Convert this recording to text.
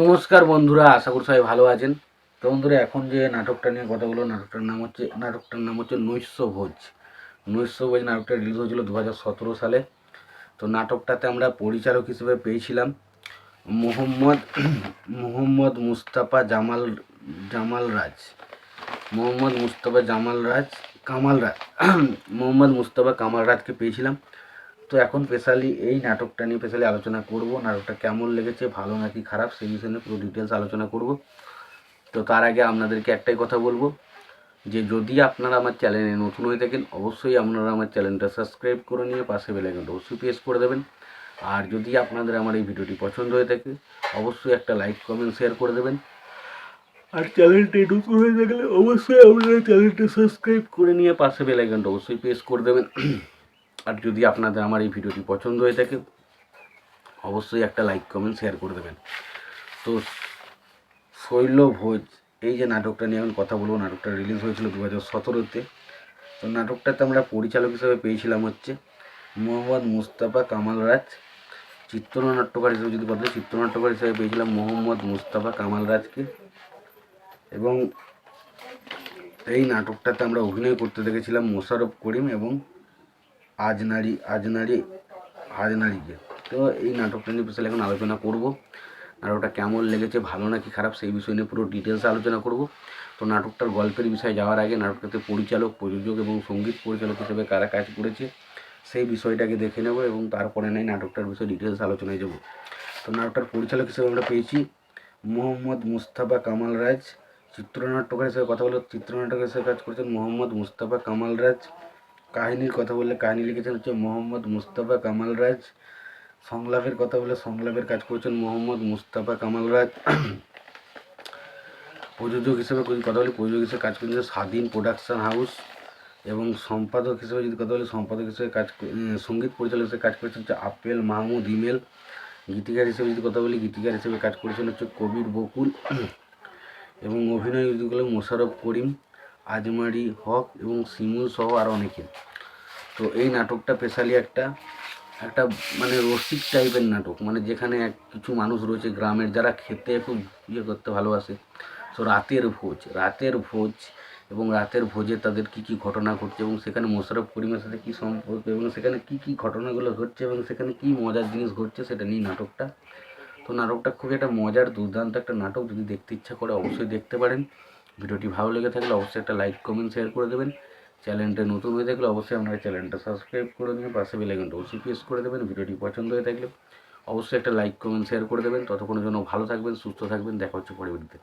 নমস্কার বন্ধুরা, আশা করি সবাই ভালো আছেন। তো বন্ধুরা, এখন যে নাটকটা নিয়ে কথা নাটকটার নাম হচ্ছে নাটকটার নাম হচ্ছে নৈশ ভোজ নৈশ ভোজ নাটকটা রিলিজ হয়েছিল দু হাজার সতেরো সালে। তো নাটকটাতে আমরা পরিচালক হিসেবে পেয়েছিলাম মোহাম্মদ মোহাম্মদ মুস্তাফা জামাল জামাল রাজ। মোহাম্মদ মুস্তাফা জামাল রাজ কামাল রাজ। মোহাম্মদ মুস্তাফা কামাল রাজকে পেয়েছিলাম। তো এখন স্পেশালি এই নাটকটা নিয়ে স্পেশালি আলোচনা করব। নাটকটা কেমন লেগেছে, ভালো নাকি খারাপ, সেই বিষয় পুরো ডিটেলস আলোচনা করব। তো তার আগে আপনাদেরকে একটাই কথা বলব যে, যদি আপনারা আমার চ্যানেলে নতুন হয়ে থাকেন, অবশ্যই আপনারা আমার চ্যানেলটা সাবস্ক্রাইব করে নিয়ে পাশে বেলাইকনটা অবশ্যই প্রেস করে দেবেন। আর যদি আপনাদের আমার এই ভিডিওটি পছন্দ হয়ে থাকে, অবশ্যই একটা লাইক কমেন্ট শেয়ার করে দেবেন। আর চ্যানেলটি নতুন হয়ে থাকলে অবশ্যই আপনারা চ্যানেলটা সাবস্ক্রাইব করে নিয়ে পাশে বেলাইকনটা অবশ্যই প্রেস করে দেবেন। আর যদি আপনাদের আমার এই ভিডিওটি পছন্দ হয়ে থাকে, অবশ্যই একটা লাইক কমেন্ট শেয়ার করে দেবেন। তো শৈল ভোজ এই যে নাটকটা নিয়ে আমি কথা বলব, নাটকটা রিলিজ হয়েছিল দু হাজার সতেরোতে। তো নাটকটাতে আমরা পরিচালক হিসেবে পেয়েছিলাম হচ্ছে মোহাম্মদ মুস্তাফা কামাল রাজ। চিত্রনাট্যকার হিসেবে যদি বলতে চিত্রনাট্যকার হিসেবে পেয়েছিলাম মোহাম্মদ মুস্তাফা কামাল রাজকে। এবং এই নাটকটাতে আমরা অভিনয় করতে দেখেছিলাম মোশারফ করিম এবং আজ নারী আজ নারী আজ নারীকে তো এই নাটকটা নিয়ে বিশাল এখন আলোচনা করব। নাটকটা কেমন লেগেছে, ভালো নাকি খারাপ, সেই বিষয় নিয়ে পুরো ডিটেলসে আলোচনা করব। তো নাটকটার গল্পের বিষয়ে যাওয়ার আগে নাটকটাতে পরিচালক, প্রযোজক এবং সংগীত পরিচালক হিসেবে কারা কাজ করেছে, সেই বিষয়টাকে দেখে নেব এবং তারপরে নাই নাটকটার বিষয়ে ডিটেলস আলোচনায় যাব। তো নাটকটার পরিচালক হিসেবে আমরা পেয়েছি মোহাম্মদ মুস্তাফা কামাল রাজ। চিত্রনাট্যকার হিসেবে কথা বলে, চিত্রনাট্যকার হিসেবে কাজ করেছেন মোহাম্মদ মুস্তাফা কামাল রাজ। কাহিনীর কথা বললে কাহিনী লিখেছেন হচ্ছে মোহাম্মদ মুস্তাফা কামাল রাজ। সংলাপের কথা বলে সংলাপের কাজ করেছেন মোহাম্মদ মুস্তাফা কামাল রাজ। প্রযোজক হিসেবে কথা বলি, প্রযোজক হিসেবে কাজ করেছেন স্বাধীন প্রোডাকশন হাউস এবং সম্পাদক হিসেবে যদি কথা বলি, সম্পাদক হিসেবে কাজ সংগীত পরিচালক হিসেবে কাজ করেছেন হচ্ছে আপেল মাহমুদ ইমেল। গীতিকার হিসেবে যদি কথা বলি, গীতিকার হিসেবে কাজ করেছেন হচ্ছে কবির বকুল। এবং অভিনয় যদি মোশারফ করিম। আজমারি, হক এবং শিমুল সহ আরও অনেকে। তো এই নাটকটা স্পেশালি একটা একটা মানে রসিক টাইপের নাটক মানে যেখানে এক কিছু মানুষ রয়েছে গ্রামের যারা খেতে খুব ইয়ে করতে ভালোবাসে। তো রাতের ভোজ রাতের ভোজ এবং রাতের ভোজে তাদের কী কী ঘটনা ঘটছে এবং সেখানে মোশারফ করিমের সাথে কী সম্পর্ক এবং সেখানে কী কী ঘটনাগুলো ঘটছে এবং সেখানে কী মজার জিনিস ঘটছে সেটা নিয়ে নাটকটা। তো নাটকটা খুবই একটা মজার, দুর্দান্ত একটা নাটক। যদি দেখতে ইচ্ছা করে অবশ্যই দেখতে পারেন। ভিডিওটি ভালো লেগে থাকলে অবশ্যই একটা লাইক, কমেন্ট শেয়ার করে দেবেন। চ্যানেলটা নতুন হয়ে থাকলে অবশ্যই আপনারা চ্যানেলটা সাবস্ক্রাইব করে দেবেন, পাশে বেলাইকনটা অবশ্যই প্রেস করে দেবেন, ভিডিওটি পছন্দ হয়ে থাকলে অবশ্যই একটা লাইক, কমেন্ট শেয়ার করে দেবেন। ততক্ষণের জন্য ভালো থাকবেন, সুস্থ থাকবেন, দেখা হচ্ছে পরবর্তীতে।